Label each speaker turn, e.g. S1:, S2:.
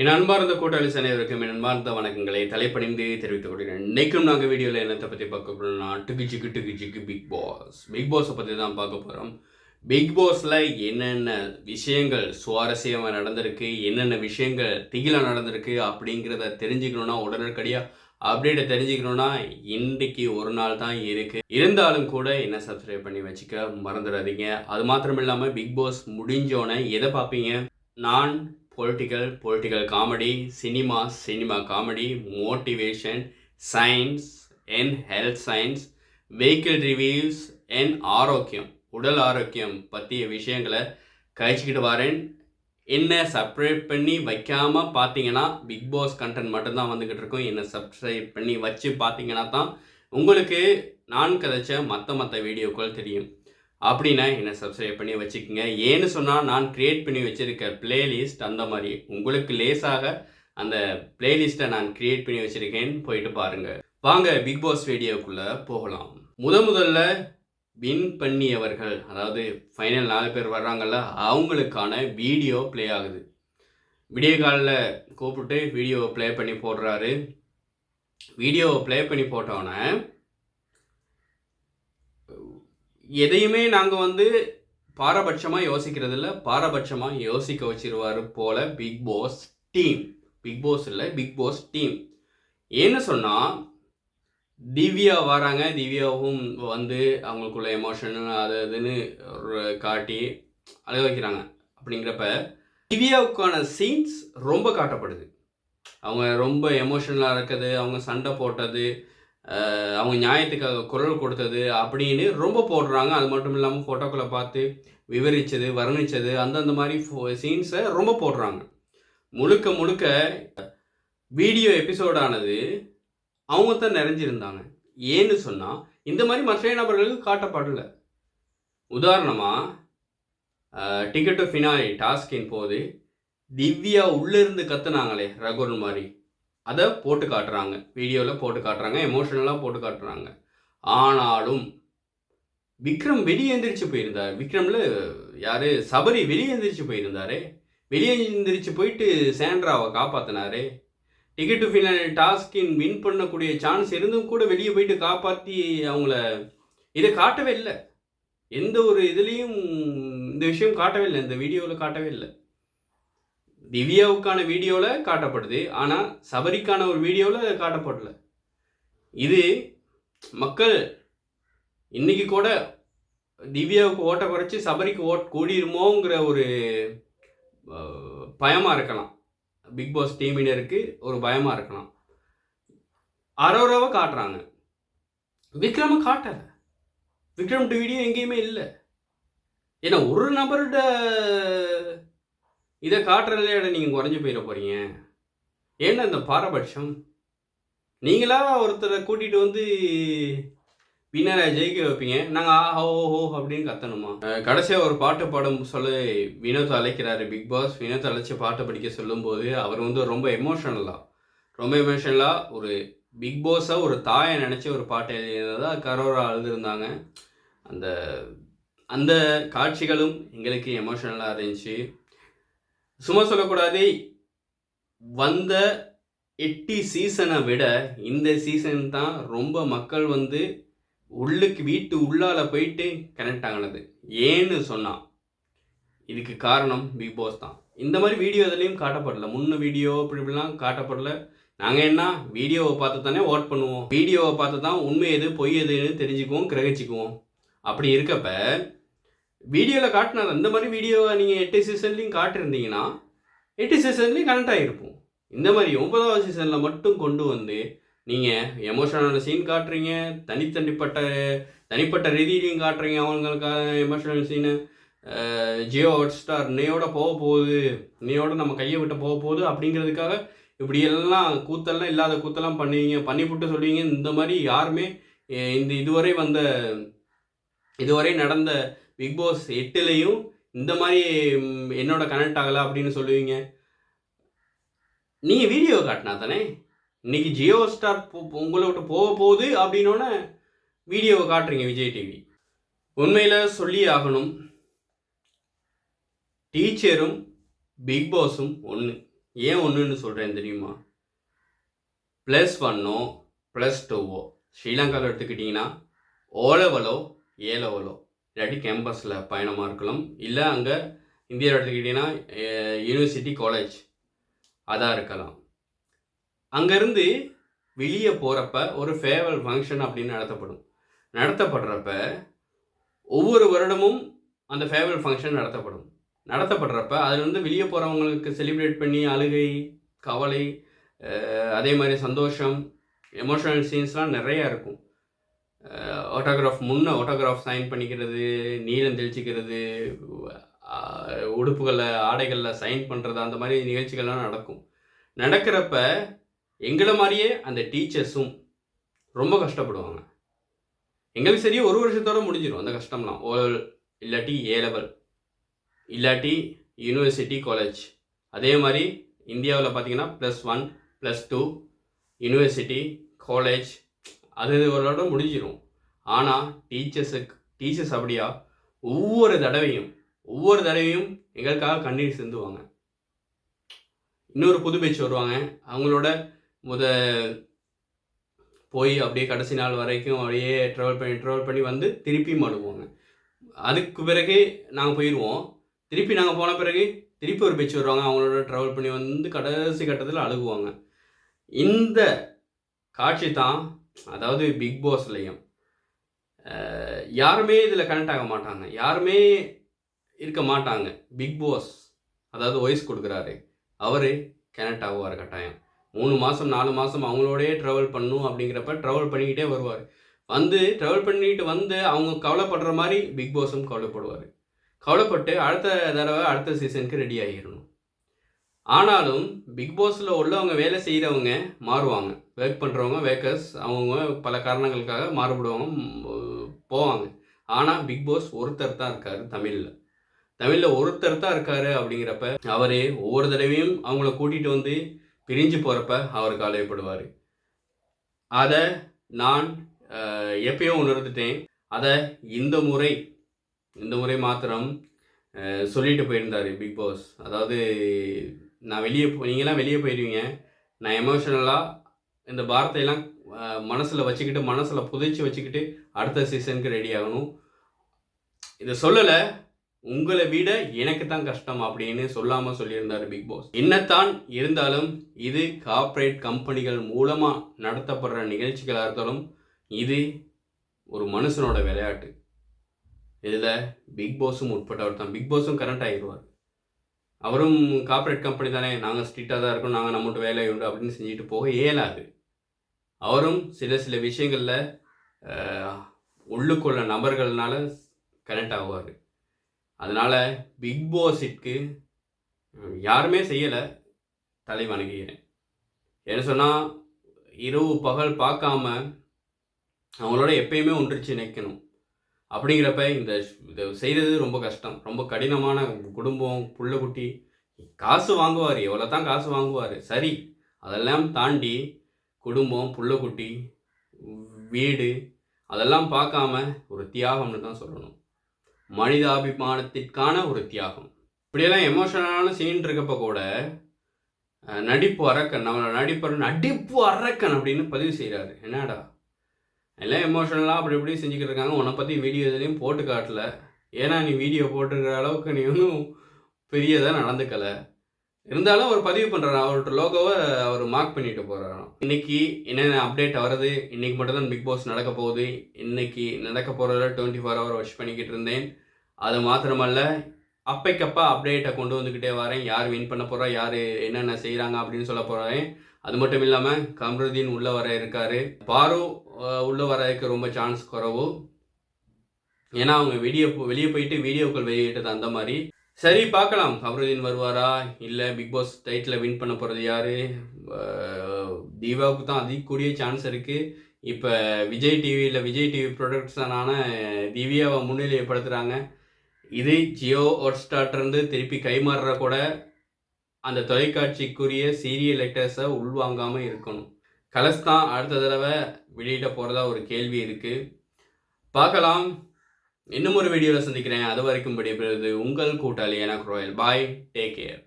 S1: என் அன்பார்ந்த கூட்டாளி அனைவருக்கும் என் அன்பார்ந்த வணக்கங்களை தலைப்பணிந்து தெரிவித்துக் கொள்கிறேன். இன்னைக்கும் நாங்கள் வீடியோவில் என்னத்தை பற்றி பார்க்க போகிறோம்னா டுக்கு ஜிக்கு டுக்கு ஜிக்கு பிக் பாஸ் பிக் பாஸை பற்றி தான் பார்க்க போகிறோம் பிக் பாஸில் என்னென்ன விஷயங்கள் சுவாரஸ்யமாக நடந்திருக்கு என்னென்ன விஷயங்கள் திகிலாக நடந்திருக்கு அப்படிங்கிறத தெரிஞ்சுக்கணுன்னா உடனடியாக அப்டேட்டை தெரிஞ்சுக்கணுன்னா இன்றைக்கு ஒரு நாள் தான் இருக்குது இருந்தாலும் கூட என்ன சப்ஸ்கிரைப் பண்ணி வச்சுக்க மறந்துடாதீங்க. அது மாத்திரம் இல்லாமல் பிக் பாஸ் முடிஞ்சோன்னே எதை பார்ப்பீங்க? நான் political political comedy cinema cinema comedy motivation science and health science vehicle reviews and ஆரோக்கியம் உடல் ஆரோக்கியம் பற்றிய விஷயங்களை கழிச்சிக்கிட்டு வரேன். என்ன சப்ஸ்கிரைப் பண்ணி வைக்காமல் பார்த்தீங்கன்னா பிக் பாஸ் கண்டென்ட் மட்டும்தான் வந்துக்கிட்டு இருக்கும். என்னை சப்ஸ்கிரைப் பண்ணி வச்சு பார்த்தீங்கன்னா தான் உங்களுக்கு நான் கதைச்ச மற்ற மற்ற வீடியோக்கள் தெரியும். அப்படின்னா என்னை சப்ஸ்கிரைப் பண்ணி வச்சுக்கோங்க. ஏன்னு சொன்னால் நான் க்ரியேட் பண்ணி வச்சுருக்க பிளேலிஸ்ட் அந்த மாதிரி உங்களுக்கு லேசாக அந்த பிளேலிஸ்ட்டை நான் க்ரியேட் பண்ணி வச்சுருக்கேன்னு போயிட்டு பாருங்கள் வாங்க பிக் பாஸ் வீடியோக்குள்ளே போகலாம். முத முதல்ல வின் பண்ணியவர்கள் அதாவது ஃபைனல் நாலு பேர் வர்றாங்கல்ல அவங்களுக்கான வீடியோ ப்ளே ஆகுது. விடிய காலில் கூப்பிட்டு வீடியோவை ப்ளே பண்ணி போடுறாரு. வீடியோவை ப்ளே பண்ணி போட்டோன்னே எதையுமே நாங்கள் வந்து பாரபட்சமாக யோசிக்கிறதில்ல. பாரபட்சமாக யோசிக்க வச்சிருவாரு போல big boss team big boss இல்லை பிக் பாஸ் டீம் ஏன்னு சொன்னால் திவ்யா வராங்க. திவ்யாவும் வந்து அவங்களுக்குள்ள எமோஷன் அது இதுன்னு காட்டி அழக வைக்கிறாங்க. அப்படிங்கிறப்ப திவ்யாவுக்கான சீன்ஸ் ரொம்ப காட்டப்படுது. அவங்க ரொம்ப எமோஷனலாக இருக்குது. அவங்க சண்டை போட்டது அவங்க நியாயத்துக்காக குரல் கொடுத்தது அப்படின்னு ரொம்ப போடுறாங்க. அது மட்டும் இல்லாமல் ஃபோட்டோக்களை பார்த்து விவரித்தது வர்ணித்தது அந்தந்த மாதிரி சீன்ஸை ரொம்ப போடுறாங்க. முழுக்க முழுக்க வீடியோ எபிசோடானது அவங்க தான் நிறைஞ்சிருந்தாங்க. ஏன்னு சொன்னால் இந்த மாதிரி மற்ற நபர்களுக்கு காட்டப்படல. உதாரணமாக டிக்கெட் டு ஃபினாலி டாஸ்கின் போது திவ்யா உள்ளிருந்து கத்துனாங்களே ரகுல் மாதிரி. அதை போட்டு காட்டுறாங்க. வீடியோவில் போட்டு காட்டுறாங்க எமோஷனலாக போட்டு காட்டுறாங்க. ஆனாலும் விக்ரம் வெளியே எந்திரிச்சு போயிருந்தார். விக்ரமில் யார்? சபரி வெளியே எந்திரிச்சு போயிருந்தாரே. வெளியே எந்திரிச்சு போயிட்டு சேண்ட்ராவை காப்பாற்றினாரே டிக்கெட் டு ஃபினல் டாஸ்கின் வின் பண்ணக்கூடிய சான்ஸ் இருந்தும் கூட வெளியே போயிட்டு காப்பாற்றி அவங்கள இதை காட்டவே இல்லை. எந்த ஒரு இதுலேயும் இந்த விஷயம் காட்டவே இல்லை. இந்த வீடியோவில் காட்டவே இல்லை. திவ்யாவுக்கான வீடியோவில் காட்டப்படுது ஆனால் சபரிக்கான ஒரு வீடியோவில் காட்டப்படல. இது மக்கள் இன்றைக்கி கூட திவ்யாவுக்கு ஓட்டை குறைச்சி சபரிக்கு ஓட் கூடிருமோங்கிற ஒரு பயமாக இருக்கலாம். பிக் பாஸ் டீமினருக்கு ஒரு பயமாக இருக்கலாம். அரோராவை காட்டுறாங்க. விக்ரம காட்டலை. விக்ரம் வீடியோ எங்கேயுமே இல்லை. ஏன்னா ஒரு நபரோட இதை காட்டுறதுல நீங்கள் குறைஞ்சி போயிட போகிறீங்க ஏன்னா இந்த பாரபட்சம்? நீங்களா ஒருத்தரை கூட்டிகிட்டு வந்து வின்னரை ஜெயிக்க வைப்பீங்க. நாங்கள் ஆ ஓ ஹோ அப்படின்னு கத்தணுமா? கடைசியாக ஒரு பாட்டு பாடும் சொல்லி வினோத் அழைக்கிறாரு. பிக் பாஸ் வினோத் அழைச்சி பாட்டை படிக்க சொல்லும்போது அவர் வந்து ரொம்ப எமோஷனலாக ரொம்ப எமோஷனலாக ஒரு பிக் பாஸாக ஒரு தாயை நினச்சி ஒரு பாட்டு எழுதினதா கரோரா எழுதியிருந்தாங்க. அந்த அந்த காட்சிகளும் எங்களுக்கு எமோஷனலாக இருந்துச்சு. சும்மா சொல்லக்கூடாது. வந்த எட்டி சீசனை விட இந்த சீசன் தான் ரொம்ப மக்கள் வந்து உள்ளுக்கு வீட்டு உள்ளால போயிட்டு கனெக்ட் ஆகினது ஏன்னு சொன்னான் இதுக்கு காரணம் பிக் பாஸ் தான். இந்த மாதிரி வீடியோ எதுலேயும் காட்டப்படல. முன்ன வீடியோ இப்படி இப்படிலாம் காட்டப்படல. நாங்கள் என்ன? வீடியோவை பார்த்து தானே ஓட் பண்ணுவோம். வீடியோவை பார்த்து தான் உண்மை எது பொய் எதுன்னு தெரிஞ்சுக்குவோம் கிரகிச்சுக்குவோம். அப்படி இருக்கப்போ வீடியோவில் காட்டினது அந்த மாதிரி வீடியோவை நீங்கள் எட்டு சீசன்லேயும் காட்டிருந்தீங்கன்னா எட்டு சீசன்லேயும் கனெக்ட் ஆகிருப்போம் இந்த மாதிரி ஒன்பதாவது சீசனில் மட்டும் கொண்டு வந்து நீங்கள் எமோஷனலான சீன் காட்டுறீங்க தனித்தனிப்பட்ட தனிப்பட்ட ரீதியிலையும் காட்டுறீங்க அவங்களுக்காக emotional scene Jio Hotstar நீயோட போக போகுது நீயோட நம்ம கையை விட்டு போக போகுது அப்படிங்கிறதுக்காக இப்படியெல்லாம் கூத்தெல்லாம் இல்லாத கூத்தெல்லாம் பண்ணுவீங்க பண்ணிவிட்டு சொல்லுவீங்க இந்த மாதிரி யாருமே இந்த இதுவரை வந்த இதுவரை நடந்த பிக் பாஸ் எட்டுலேயும் இந்த மாதிரி என்னோட கனெக்ட் ஆகலை அப்படின்னு சொல்லுவீங்க. நீங்கள் வீடியோ காட்டினா தானே? இன்னைக்கு ஜியோ ஸ்டார் போ- உங்களை விட்டு போக போகுது அப்படின்னோடனே வீடியோவை காட்டுறீங்க விஜய் டிவி உண்மையில் சொல்லி ஆகணும். டீச்சரும் பிக் பாஸும் ஒன்று ஏன் ஒன்றுன்னு சொல்கிறேன் தெரியுமா? ப்ளஸ் ஒன்னோ ப்ளஸ் டூவோ ஸ்ரீலங்காவில் எடுத்துக்கிட்டிங்கன்னா ஓலவலோ ஏலவலோ இல்லாட்டி கேம்பஸில் பயணமாக இருக்கலாம். இல்லை அங்கே இந்தியா எடுத்துக்கிட்டிங்கன்னா யூனிவர்சிட்டி காலேஜ் அதாக இருக்கலாம். அங்கேருந்து வெளியே போகிறப்ப ஒரு ஃபேவல் ஃபங்க்ஷன் அப்படின்னு நடத்தப்படும். நடத்தப்படுறப்ப ஒவ்வொரு வருடமும் அந்த ஃபேவல் ஃபங்க்ஷன் நடத்தப்படும். நடத்தப்படுறப்ப அதில் வந்து வெளியே போகிறவங்களுக்கு செலிப்ரேட் பண்ணி அழுகை கவலை அதே மாதிரி சந்தோஷம் எமோஷனல் சீன்ஸ்லாம் நிறையா இருக்கும். ஆட்டோகிராஃப் முன்ன ஆட்டோகிராஃப் சைன் பண்ணிக்கிறது நீளம் தெளிச்சிக்கிறது உடுப்புகளில் ஆடைகளில் சைன் பண்ணுறது அந்த மாதிரி நிகழ்ச்சிகள்லாம் நடக்கும். நடக்கிறப்ப எங்களை மாதிரியே அந்த டீச்சர்ஸும் ரொம்ப கஷ்டப்படுவாங்க. எங்களுக்கு சரியா ஒரு வருஷத்தோட முடிஞ்சிடும் அந்த கஷ்டம்லாம். ஓ இல்லாட்டி ஏ லெவல் இல்லாட்டி யூனிவர்சிட்டி காலேஜ் அதே மாதிரி இந்தியாவில் பார்த்தீங்கன்னா plus one plus two university college அது ஒரு தடவை முடிஞ்சிடும் ஆனால் டீச்சர்ஸுக்கு டீச்சர்ஸ் அப்படியா ஒவ்வொரு தடவையும் ஒவ்வொரு தடவையும் எங்களுக்காக கண்ணீர் சிந்துவாங்க. இன்னொரு புது பேச்சு வருவாங்க. அவங்களோட முத போய் அப்படியே கடைசி நாள் வரைக்கும் அப்படியே ட்ராவல் பண்ணி ட்ராவல் பண்ணி வந்து திருப்பி மடுவோங்க. அதுக்கு பிறகு நாங்கள் போயிடுவோம் திருப்பி நாங்கள் போன பிறகு திருப்பி ஒரு பேச்சு வருவாங்க. அவங்களோட ட்ராவல் பண்ணி வந்து கடைசி கட்டத்தில் அழுகுவாங்க. இந்த காட்சி தான் அதாவது பிக் பாஸ்லையும் யாருமே இதில் கனெக்ட் ஆக மாட்டாங்க. யாருமே இருக்க மாட்டாங்க. பிக் பாஸ் அதாவது வாய்ஸ் கொடுக்குறாரு. அவர் கனெக்ட் ஆகுவார் கட்டாயம். மூணு மாதம் நாலு மாதம் அவங்களோடயே ட்ராவல் பண்ணும் அப்படிங்கிறப்ப ட்ராவல் பண்ணிக்கிட்டே வருவார். வந்து ட்ராவல் பண்ணிட்டு வந்து அவங்க கவலைப்படுற மாதிரி பிக் பாஸும் கவலைப்படுவார். கவலைப்பட்டு அடுத்த தடவை அடுத்த சீசனுக்கு ரெடி ஆகிடணும். ஆனாலும் பிக் பாஸில் உள்ளவங்க வேலை செய்கிறவங்க மாறுவாங்க. ஒர்க் பண்ணுறவங்க வேக்கர்ஸ் அவங்க பல காரணங்களுக்காக மாறுபடுவாங்க போவாங்க. ஆனால் பிக் பாஸ் ஒருத்தர் தான் இருக்கார் தமிழில். தமிழில் ஒருத்தர் தான் இருக்கார் அப்படிங்கிறப்ப அவரே ஒவ்வொரு தடவையும் அவங்கள கூட்டிகிட்டு வந்து பிரிஞ்சு போகிறப்ப அவர் கவலைப்படுவார் அதை நான் எப்பயும் எப்பயோ உணர்ந்துட்டேன். அதை இந்த முறை இந்த முறை மாத்திரம் சொல்லிட்டு போயிருந்தார் பிக் பாஸ் அதாவது நான் வெளியே போ நீங்களாம் வெளியே போயிடுவீங்க நான் எமோஷனலாக இந்த வார்த்தையெல்லாம் மனசில் வச்சுக்கிட்டு மனசில் புதைச்சி வச்சுக்கிட்டு அடுத்த சீசனுக்கு ரெடி ஆகணும். இதை சொல்லலை உங்களை விட எனக்கு தான் கஷ்டம் அப்படின்னு சொல்லாமல் சொல்லியிருந்தார் பிக் பாஸ் என்னத்தான் இருந்தாலும் இது கார்ப்பரேட் கம்பெனிகள் மூலமாக நடத்தப்படுற நிகழ்ச்சிகளாக இருந்தாலும் இது ஒரு மனுஷனோட விளையாட்டு. இதில் பிக் பாஸும் உட்பட்டவர் தான். பிக் பாஸும் கரண்ட் ஆகிடுவார். அவரும் கார்ப்பரேட் கம்பெனி தானே. நாங்கள் ஸ்ட்ரிக்டாக தான் இருக்கோம். நாங்கள் நம்மகிட்ட வேலை உண்டு அப்படின்னு செஞ்சுட்டு போக இயலாது. அவரும் சில சில விஷயங்களில் உள்ளுக்குள்ள நபர்கள்னால கனெக்ட் ஆகுவார். அதனால் பிக் பாஸிற்கு யாருமே செய்யலை தலை வணங்குகிறேன் என்ன சொன்னால் இரவு பகல் பார்க்காம அவங்களோட எப்பயுமே ஒன்றிச்சு நிற்கணும் அப்படிங்கிறப்ப இந்த இதை செய்கிறது ரொம்ப கஷ்டம். ரொம்ப கடினமான குடும்பம் புள்ள குட்டி காசு வாங்குவார் எவ்வளோ தான் காசு வாங்குவார். சரி அதெல்லாம் தாண்டி குடும்பம் புள்ளக்குட்டி வீடு அதெல்லாம் பார்க்காம ஒரு தியாகம்னு தான் சொல்லணும். மனிதாபிமானத்திற்கான ஒரு தியாகம். இப்படியெல்லாம் எமோஷனலான சீன் இருக்கப்ப கூட நடிப்பு அரக்கன் நம்ம நடிப்பர் நடிப்பு அரக்கன் அப்படின்னு பதிவு செய்கிறாரு என்னடா? எல்லாம் எமோஷனலாக அப்படி இப்படி செஞ்சுக்கிட்டு இருக்காங்க. உன்னை பற்றி வீடியோ எதுலேயும் போட்டு காட்டல. ஏன்னா நீ வீடியோ போட்டுருக்கிற அளவுக்கு நீ ஒன்றும் பெரியதாக நடந்துக்கலை. இருந்தாலும் அவர் பதிவு பண்ணுறாரு அவரோட லோகோவை அவர் மார்க் பண்ணிட்டு போகிறாராம் இன்னைக்கு என்னென்ன அப்டேட் வருது? இன்னைக்கு மட்டும்தான் பிக் பாஸ் நடக்க போகுது. இன்னைக்கு நடக்க போகிறத டுவெண்ட்டி ஃபோர் ஹவர் வாட்ச் பண்ணிக்கிட்டு இருந்தேன். அது மாத்திரமல்ல அப்பைக்கப்பா அப்டேட்டை கொண்டு வந்துக்கிட்டே வரேன். யார் வின் பண்ண போகிறா யார் என்னென்ன செய்கிறாங்க அப்படின்னு சொல்ல போகிறேன் அது மட்டும் இல்லாமல் கம்ருதீன் உள்ளே வர இருக்காரு. பாரு உள்ளே வரதுக்கு ரொம்ப சான்ஸ் குறவு. ஏன்னா அவங்க வெளியே வெளியே போயிட்டு வீடியோக்கள் வெளியிட்டது அந்த மாதிரி. சரி பார்க்கலாம். கமருதீன் வருவாரா? இல்லை பிக் பாஸ் டைட்டில் வின் பண்ண போகிறது யார்? தீபாவுக்கு தான் அதிகக்கூடிய சான்ஸ் இருக்குது இப்போ விஜய் டிவியில் விஜய் டிவி ப்ரொடக்ஷனான திவ்யாவை முன்னிலைப்படுத்துகிறாங்க இது ஜியோ ஹாட்ஸ்டார்ட்லேருந்து திருப்பி கைமாறுற கூட அந்த தொலைக்காட்சிக்குரிய சீரியல் லெட்டர்ஸை உள்வாங்காமல் இருக்கணும். கலஸ் தான் அடுத்த தடவை வெளியிட போகிறதா ஒரு கேள்வி இருக்குது பார்க்கலாம். இன்னும் ஒரு வீடியோவில் சந்திக்கிறேன். அது வரைக்கும் படிப்பது உங்கள் கூட்டாளி எனக்கு ரோயல். Bye take care